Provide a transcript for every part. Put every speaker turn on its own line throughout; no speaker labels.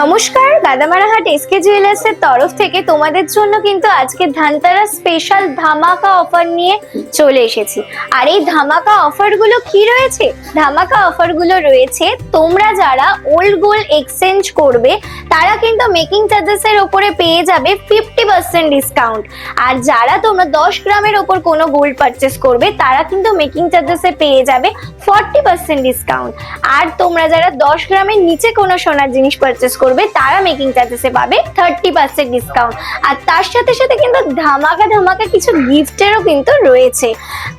নমস্কার গাদামারাহাট SK jewellers এর তরফ থেকে তোমাদের জন্য কিন্তু আজকে ধানতারা স্পেশাল ধামাকা অফার নিয়ে চলে এসেছি। আর এই ধামাকা অফারগুলো কি রয়েছে? ধামাকা অফারগুলো রয়েছে, তোমরা যারা ওল্ড গোল্ড এক্সচেঞ্জ করবে, তারা কিন্তু মেকিং চার্জেস এর উপরে পেয়ে যাবে ফিফটি পার্সেন্ট ডিসকাউন্ট আর যারা তোমরা দশ গ্রামের ওপর কোনো গোল্ড পারচেস করবে, তারা কিন্তু মেকিং চার্জেস চার্জেসে পেয়ে যাবে ফর্টি পার্সেন্ট ডিসকাউন্ট আর তোমরা যারা দশ গ্রামের নিচে কোনো সোনার জিনিস পারচেস করবে, তারা মেকিং চার্জেসে পাবে থার্টি পার্সেন্ট ডিসকাউন্ট আর তার সাথে সাথে কিন্তু ধামাকা ধামাকা কিছু গিফটেরও কিন্তু রয়েছে।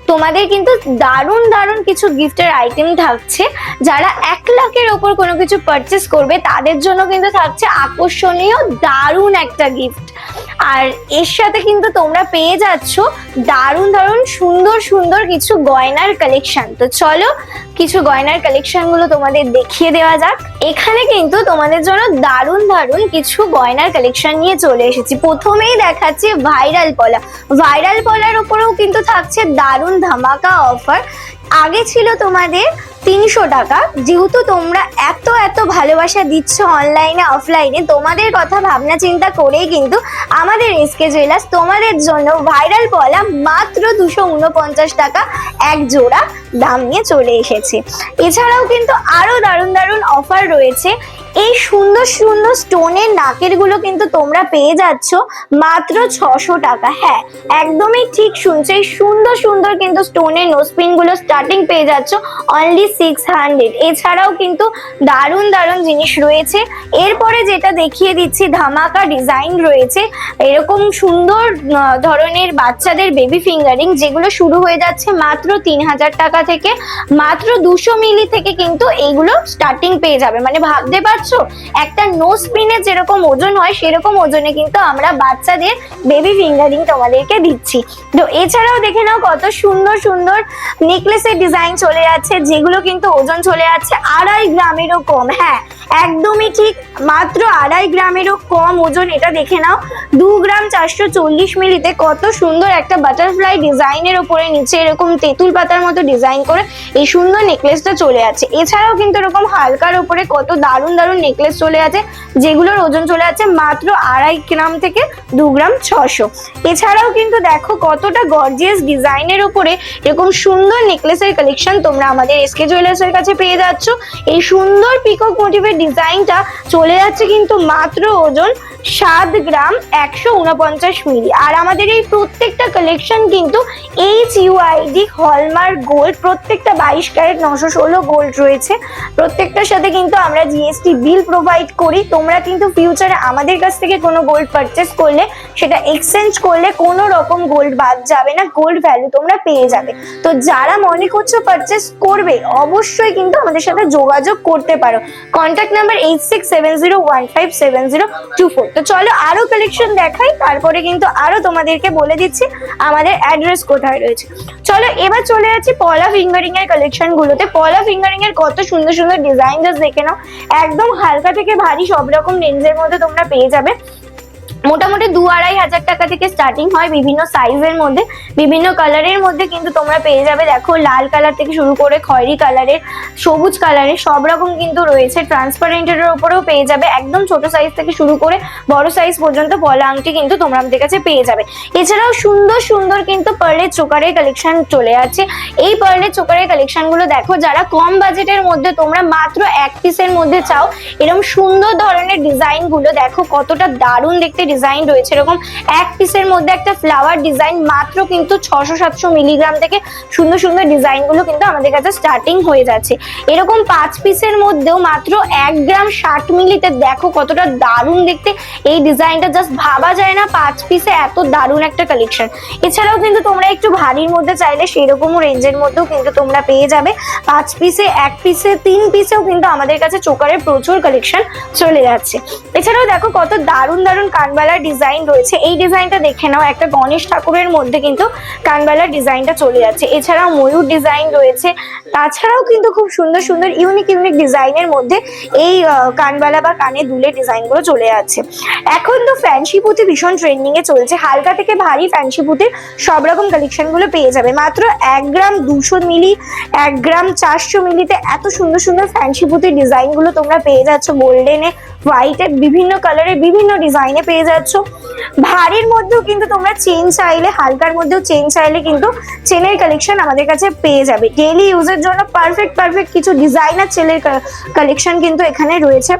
তোমাদের কিন্তু দারুণ দারুণ কিছু গিফটের আইটেম থাকছে, যারা এক লাখের ওপর কোনো কিছু পারচেস করবে, তাদের জন্য কিন্তু থাকছে আকর্ষণীয়, দারুণ একটা গিফট আর এর সাথে কিন্তু তোমরা পেয়ে যাচ্ছ দারুণ দারুণ, সুন্দর সুন্দর কিছু গয়নার কালেকশন তো চলো কিছু গয়নার কালেকশনগুলো তোমাদের দেখিয়ে দেওয়া যাক। এখানে কিন্তু তোমাদের জন্য দারুণ দারুণ কিছু গয়নার কালেকশন নিয়ে চলে এসেছি। প্রথমেই দেখাচ্ছি ভাইরাল পলা। ভাইরাল পলার উপরেও কিন্তু থাকছে দারুণ ধামাকা অফার আগে ছিল তোমাদের তিনশো টাকা। যেহেতু তোমরা এত এত ভালোবাসা দিচ্ছ অনলাইনে অফলাইনে তোমাদের কথা ভাবনা চিন্তা করেই কিন্তু আমাদের এসকে জুয়েলার্স তোমাদের জন্য ভাইরাল পলা মাত্র দুশো উনপঞ্চাশ টাকা এক জোড়া দাম নিয়ে চলে এসেছে। এছাড়াও কিন্তু আরও দারুণ দারুণ অফার রয়েছে। এই সুন্দর সুন্দর স্টোনের নাকেরগুলো কিন্তু তোমরা পেয়ে যাচ্ছ মাত্র ছশো টাকা। হ্যাঁ একদমই ঠিক শুনছো, এই সুন্দর সুন্দর কিন্তু স্টোনের নোসপিনগুলো স্টার্টিং পেয়ে যাচ্ছ অনলি সিক্স হান্ড্রেড এছাড়াও কিন্তু দারুণ দারুণ জিনিস রয়েছে। এরপরে যেটা দেখিয়ে দিচ্ছি, ধামাকা ডিজাইন রয়েছে। এরকম সুন্দর ধরনের বাচ্চাদের বেবি ফিঙ্গারিং যেগুলো শুরু হয়ে যাচ্ছে মাত্র তিন হাজার টাকা থেকে, মাত্র দুশো মিলি থেকে কিন্তু এইগুলো স্টার্টিং পেয়ে যাবে। মানে ভাবতে পারছ একটা নোজ পিনের যেরকম ওজন হয়, সেরকম ওজনে কিন্তু আমরা বাচ্চাদের বেবি ফিঙ্গারিং তোমাদেরকে দিচ্ছি। তো এছাড়াও দেখে নাও কত সুন্দর সুন্দর নেকলেসের ডিজাইন চলে যাচ্ছে, যেগুলো কিন্তু ওজন চলে যাচ্ছে আড়াই গ্রামেরও কম হ্যাঁ। একদমই ঠিক। মাত্র আড়াই গ্রামেরও কম ওজন, এটা দেখে নাও। দু গ্রাম চারশো চল্লিশ মিলিতে কত সুন্দর একটা বাটারফ্লাই ডিজাইনের ওপরে নিচে এরকম তেঁতুল পাতার মতো ডিজাইন করে এই সুন্দর নেকলেসটা চলে আছে। এছাড়াও কিন্তু এরকম হালকার ওপরে কত দারুণ দারুণ নেকলেস চলে আছে, যেগুলোর ওজন চলে আছে মাত্র আড়াই গ্রাম থেকে দু গ্রাম ছশো। এছাড়াও কিন্তু দেখো কতটা গর্জিয়াস ডিজাইনের ওপরে এরকম সুন্দর নেকলেসের কালেকশন তোমরা আমাদের এসকে জুয়েলার্সের কাছে পেয়ে যাচ্ছ। এই সুন্দর পিকক মোটিভের ডিজাইনটা চলে যাচ্ছে কিন্তু মাত্র ওজন সাত গ্রাম একশো উনপঞ্চাশ মিলি। আর আমাদের এই প্রত্যেকটা কালেকশন কিন্তু এইচ ইউআইডি হলমার্ক গোল্ড প্রত্যেকটা বাইশ ক্যারেট নশো ষোলো গোল্ড রয়েছে। প্রত্যেকটার সাথে কিন্তু আমরা জিএসটি বিল প্রোভাইড করি। তোমরা কিন্তু ফিউচারে আমাদের কাছ থেকে কোনো গোল্ড পারচেস করলে, সেটা এক্সচেঞ্জ করলে কোনো রকম গোল্ড বাদ যাবে না গোল্ড ভ্যালু তোমরা পেয়ে যাবে। তো যারা মনে করছ পারচেস করবে, অবশ্যই কিন্তু আমাদের সাথে যোগাযোগ করতে পারো। Contact number eight six seven zero one five seven zero two four তো চলো আরও কালেকশন দেখাই, তারপরে কিন্তু আরও তোমাদেরকে বলে দিচ্ছি আমাদের অ্যাড্রেস কোথায় রয়েছে। চলো এবার চলে যাচ্ছি পলা ফিঙ্গারিং এর কালেকশন গুলোতে। পলা ফিঙ্গারিং এর কত সুন্দর সুন্দর ডিজাইন দেখে নাও। একদম হালকা থেকে ভারী সব রকম রেঞ্জের মধ্যে তোমরা পেয়ে যাবে। মোটামুটি দু আড়াই হাজার টাকা থেকে স্টার্টিং হয় বিভিন্ন সাইজের মধ্যে, বিভিন্ন কালারের মধ্যে কিন্তু তোমরা পেয়ে যাবে। দেখো, লাল কালার থেকে শুরু করে খয়েরি কালারের সবুজ কালারের সব রকম কিন্তু রয়েছে। ট্রান্সপারেন্টের ওপরেও পেয়ে যাবে। একদম ছোট সাইজ থেকে শুরু করে বড় সাইজ পর্যন্ত পলা আংটি কিন্তু তোমরা আমাদের কাছে পেয়ে যাবে। এছাড়াও সুন্দর সুন্দর কিন্তু পার্লের চোকারের কালেকশন চলে আছে। এই পার্লের চোকারের কালেকশনগুলো দেখো, যারা কম বাজেটের মধ্যে তোমরা মাত্র এক পিসের মধ্যে চাও এরকম সুন্দর ধরনের ডিজাইনগুলো দেখো, কতটা দারুণ দেখতে ডিজাইন রয়েছে। এরকম এক পিসের মধ্যে একটা ফ্লাওয়ার ডিজাইন মাত্র কিন্তু ছশো সাতশো মিলিগ্রাম থেকে সুন্দর সুন্দর ডিজাইনগুলো কিন্তু আমাদের কাছে স্টার্টিং হয়ে যাচ্ছে। এরকম পাঁচ পিসের মধ্যেও মাত্র এক গ্রাম ষাট মিলিতে দেখো কতটা দারুণ দেখতে। এই ডিজাইনটা জাস্ট ভাবা যায় না পাঁচ পিসে এত দারুণ একটা কালেকশন এছাড়াও কিন্তু তোমরা একটু ভারীর মধ্যে চাইলে সেরকম রেঞ্জের মধ্যেও কিন্তু তোমরা পেয়ে যাবে। পাঁচ পিসে এক পিসে তিন পিসেও কিন্তু আমাদের কাছে চোকারের প্রচুর কালেকশন চলে যাচ্ছে। এছাড়াও দেখো কত দারুণ দারুণ কানবালার ডিজাইন রয়েছে। এই ডিজাইনটা দেখে নাও, একটা গণেশ ঠাকুরের মধ্যে কিন্তু কানবালার ডিজাইনটা চলে যাচ্ছে। এছাড়াও ময়ূর ডিজাইন রয়েছে। তাছাড়াও কিন্তু খুব সুন্দর সুন্দর ইউনিক ইউনিক ডিজাইনের মধ্যে এই কানবালা বা কানে দুলে ডিজাইনগুলো চলে যাচ্ছে। এখন তো ফ্যান্সি পুঁতি ভীষণ ট্রেন্ডিংয়ে চলছে। হালকা থেকে ভারী ফ্যান্সি পুঁতির সব রকম কালেকশনগুলো পেয়ে যাবে। মাত্র এক গ্রাম দুশো মিলি, এক গ্রাম চারশো মিলিতে এত সুন্দর সুন্দর ফ্যান্সি পুঁতির ডিজাইনগুলো তোমরা পেয়ে যাচ্ছ। গোল্ডেনে হোয়াইটের বিভিন্ন কালারে বিভিন্ন ডিজাইনে পেয়ে যাচ্ছ। ভারীর মধ্যেও কিন্তু তোমরা চেন চাইলে, হালকার মধ্যেও চেন চাইলে কিন্তু চেনের কালেকশন আমাদের কাছে পেয়ে যাবে। ডেইলি ইউজের জন্য পারফেক্ট পারফেক্ট কিছু ডিজাইনার চেনের কালেকশন কিন্তু এখানে রয়েছে।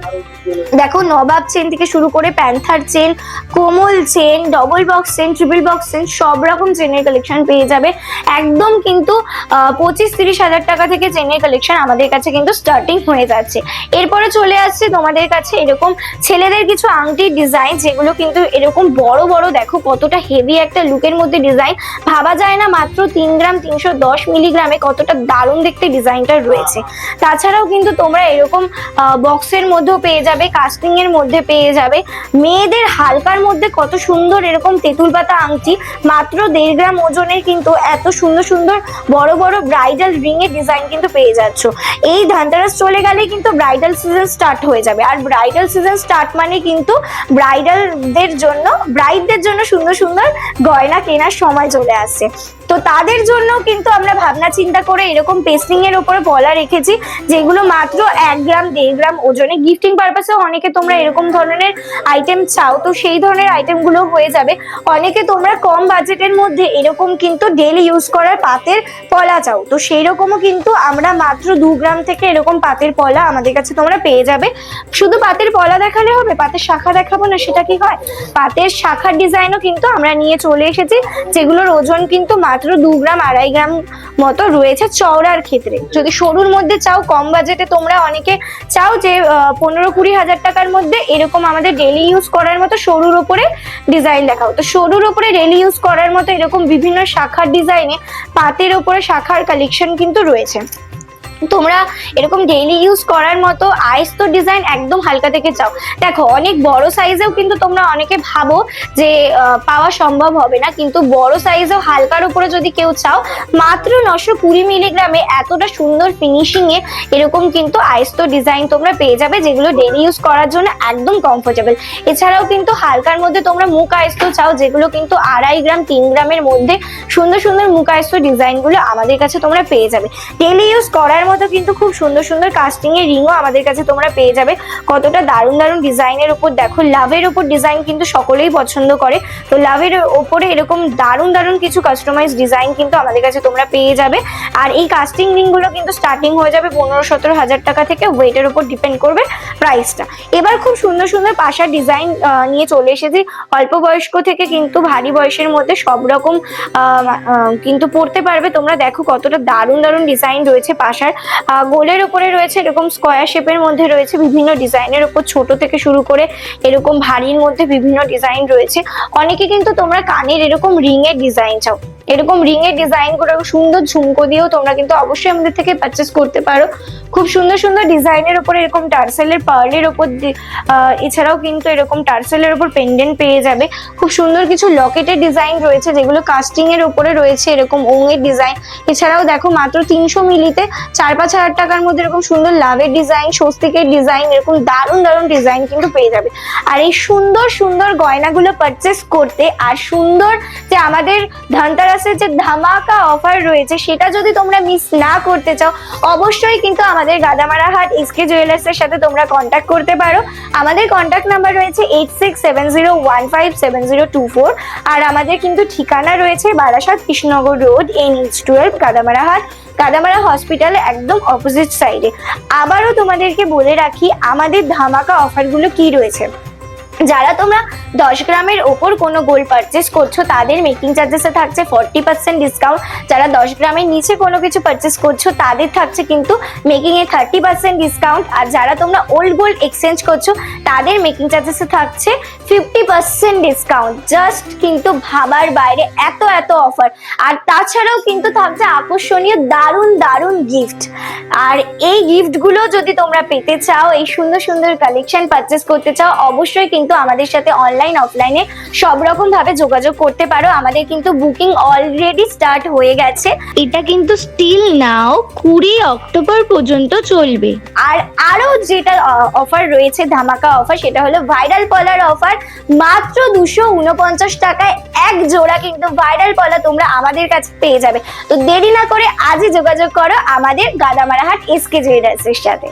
দেখো, নবাব চেন থেকে শুরু করে panther chain Komal chain double box chain triple box chain সব রকম চেনের কালেকশন পেয়ে যাবে। একদম কিন্তু পঁচিশ তিরিশ হাজার টাকা থেকে চেনের কালেকশন আমাদের কাছে কিন্তু স্টার্টিং হয়ে যাচ্ছে। এরপরে চলে আসছে তোমাদের কাছে এরকম ছেলেদের কিছু আংটির ডিজাইন যেগুলো কিন্তু এরকম বড় বড়, দেখো কতটা হেভি একটা লুকের মধ্যে ডিজাইন ভাবা যায় না মাত্র তিন গ্রাম তিনশো দশ মিলিগ্রামে কতটা দারুণ দেখতে ডিজাইনটা রয়েছে। তাছাড়াও কিন্তু তোমরা এরকম বক্সের মধ্যেও পেয়ে যাবে কাস্টিং এর মধ্যে পেয়ে যাবে। মেয়েদের হালকার মধ্যে কত সুন্দর এরকম তেঁতুল পাতা আংটি, মাত্র দেড় গ্রাম ওজনের কিন্তু এত সুন্দর সুন্দর বড় বড় ব্রাইডাল রিং এর ডিজাইন কিন্তু পেয়ে যাচ্ছ। এই ধানতেরাস চলে গেলে কিন্তু ব্রাইডাল সিজন স্টার্ট হয়ে যাবে। আর ব্রাইডাল সিজন স্টার্ট মানে কিন্তু ব্রাইডালদের জন্য ব্রাইডদের জন্য সুন্দর সুন্দর গয়না কেনার সময় চলে আসছে তো তাদের জন্য কিন্তু আমরা ভাবনা চিন্তা করে এরকম পেস্টিং এর উপরে বলা রেখেছি, যেগুলো মাত্র এক গ্রাম, দেড় গ্রাম ওজনে। গিফটিং পারপাসে অনেকে তোমরা এরকম ধরনের আইটেম চাও, তো সেই ধরনের আইটেমগুলো হয়ে যাবে। অনেকে তোমরা কম বাজেটের মধ্যে এরকম কিন্তু ডেলি ইউজ করার পাতের পলা চাও। তো সেই রকমও কিন্তু আমরা মাত্র দু গ্রাম থেকে এরকম পাতের পলা আমাদের কাছে তোমরা পেয়ে যাবে। শুধু পাতের পলা দেখালে হবে? পাতের শাখা দেখাবো না, সেটা কি হয়? পাতের শাখার ডিজাইনও কিন্তু আমরা নিয়ে চলে এসেছি, যেগুলোর ওজন কিন্তু মাত্র দু গ্রাম, আড়াই গ্রাম মতো রয়েছে চওড়ার ক্ষেত্রে। যদি সরুর মধ্যে চাও, কম বাজেটে তোমরা অনেকে চাও যে পনেরো কুড়ি হাজার টাকার মধ্যে এরকম আমাদের ডেলি ইউজ করার মতো সরুর ওপরে ডিজাইন দেখাও। তো সরুর ওপরে ডেলি ইউজ করার মতো এরকম বিভিন্ন শাখার ডিজাইনে পাতের ওপরে শাখার কালেকশন কিন্তু রয়েছে। তোমরা এরকম ডেইলি ইউজ করার মতো আইস্ত ডিজাইন একদম হালকা থেকে চাও। দেখো, অনেক বড় সাইজেও কিন্তু তোমরা অনেকে ভাবো যে পাওয়া সম্ভব হবে না, কিন্তু বড় সাইজেও হালকার উপরে যদি কেউ চাও, মাত্র নশো কুড়ি মিলিগ্রামে এতটা সুন্দর ফিনিশিং এ এরকম কিন্তু আইস্ত ডিজাইন তোমরা পেয়ে যাবে, যেগুলো ডেইলি ইউজ করার জন্য একদম কমফোর্টেবল এছাড়াও কিন্তু হালকার মধ্যে তোমরা মুখ আইস্ত চাও, যেগুলো কিন্তু আড়াই গ্রাম, তিন গ্রামের মধ্যে সুন্দর সুন্দর মুখ আইস্ত ডিজাইনগুলো আমাদের কাছে তোমরা পেয়ে যাবে। ডেইলি ইউজ করার মতো কিন্তু খুব সুন্দর সুন্দর কাস্টিং এর রিংও আমাদের কাছে তোমরা পেয়ে যাবে। কতটা দারুণ দারুণ ডিজাইনের উপর দেখো লাভের উপর ডিজাইন কিন্তু সকলেই পছন্দ করে। তো লাভের ওপরে এরকম দারুণ দারুণ কিছু কাস্টমাইজ ডিজাইন কিন্তু আমাদের কাছে তোমরা পেয়ে যাবে। আর এই কাস্টিং রিংগুলো কিন্তু স্টার্টিং হয়ে যাবে পনেরো, সতেরো হাজার টাকা থেকে। ওয়েটের উপর ডিপেন্ড করবে প্রাইসটা এবার খুব সুন্দর সুন্দর পাশার ডিজাইন নিয়ে চলে এসেছি। অল্প বয়স্ক থেকে কিন্তু ভারী বয়সের মধ্যে সব রকম কিন্তু পড়তে পারবে। তোমরা দেখো কতটা দারুণ দারুণ ডিজাইন রয়েছে পাশার। গোলের উপরে রয়েছে এরকম স্কোয়ার শেপের মধ্যে রয়েছে বিভিন্ন ডিজাইনের উপর ছোট থেকে শুরু করে এরকম ভারীর মধ্যে বিভিন্ন ডিজাইন রয়েছে। অনেকে কিন্তু তোমরা কানের এরকম রিং এর ডিজাইন চাও। এরকম রিং এর ডিজাইন করে সুন্দর ঝুমকো দিয়েও তোমরা কিন্তু অবশ্যই আমাদের থেকে পারচেস করতে পারো। খুব সুন্দর সুন্দর ডিজাইনের উপর এরকম টার্সেলের পার্লের উপর এছাড়াও কিন্তু এরকম টার্সেলের উপর পেন্ডেন্ট পেয়ে যাবে। খুব সুন্দর কিছু লকেটের ডিজাইন রয়েছে যেগুলো কাস্টিং এর উপরে রয়েছে এরকম ওঙের ডিজাইন এছাড়াও দেখো মাত্র তিনশো মিলিতে চার পাঁচ হাজার টাকার মধ্যে এরকম সুন্দর লাভের ডিজাইন স্বস্তিকের ডিজাইন এরকম দারুণ দারুণ ডিজাইন কিন্তু পেয়ে যাবে। আর এই সুন্দর সুন্দর গয়নাগুলো পারচেস করতে আর সুন্দর যে আমাদের ধনতেরাসের যে ধামাকা অফার রয়েছে, সেটা যদি তোমরা মিস না করতে চাও, অবশ্যই কিন্তু আমাদের গাদামারা হাট এসকে জুয়েলার্স এর সাথে তোমরা কন্ট্যাক্ট করতে পারো। আমাদের কন্ট্যাক্ট নাম্বার রয়েছে eight six seven zero one five seven zero two four আর আমাদের কিন্তু ঠিকানা রয়েছে Barasat Krishnanagar road N H twelve Gadamara হাট কাদামারা হসপিটালে একদম অপোজিট সাইডে আবারও তোমাদেরকে বলে রাখি, আমাদের ধামাকা অফারগুলো কি রয়েছে? যারা তোমরা দশ গ্রামের ওপর কোনো গোল্ড পারচেস করছ, তাদের মেকিং চার্জেসে থাকছে ফর্টি পার্সেন্ট ডিসকাউন্ট যারা দশ গ্রামের নিচে কোনো কিছু পারচেস করছ, তাদের থাকছে কিন্তু making a thirty percent discount আর যারা তোমরা ওল্ড গোল্ড এক্সচেঞ্জ করছ, তাদের মেকিং চার্জেসে থাকছে ফিফটি পার্সেন্ট ডিসকাউন্ট জাস্ট কিন্তু ভাবার বাইরে এত এত অফার আর তাছাড়াও কিন্তু থাকছে আকর্ষণীয়, দারুণ দারুণ গিফট আর এই গিফটগুলো যদি তোমরা পেতে চাও, এই সুন্দর সুন্দর কালেকশন পারচেস করতে চাও, অবশ্যই কিন্তু আমাদের সাথে অনলাইন অফলাইনে সব রকম ভাবে যোগাযোগ করতে পারো। আমাদের কিন্তু বুকিং অলরেডি স্টার্ট হয়ে গেছে।
এটা কিন্তু স্টিল নাও কুড়ি অক্টোবর পর্যন্ত চলবে।
আর আরও যেটা অফার রয়েছে ধামাকা অফার সেটা হলো ভাইরাল পলার অফার মাত্র দুশো উনপঞ্চাশ টাকায় এক জোড়া কিন্তু ভাইরাল পলা তোমরা আমাদের কাছে পেয়ে যাবে। তো দেরি না করে আজই যোগাযোগ করো আমাদের গাদামারাহাট এসকে জুয়েলার্সের সাথে।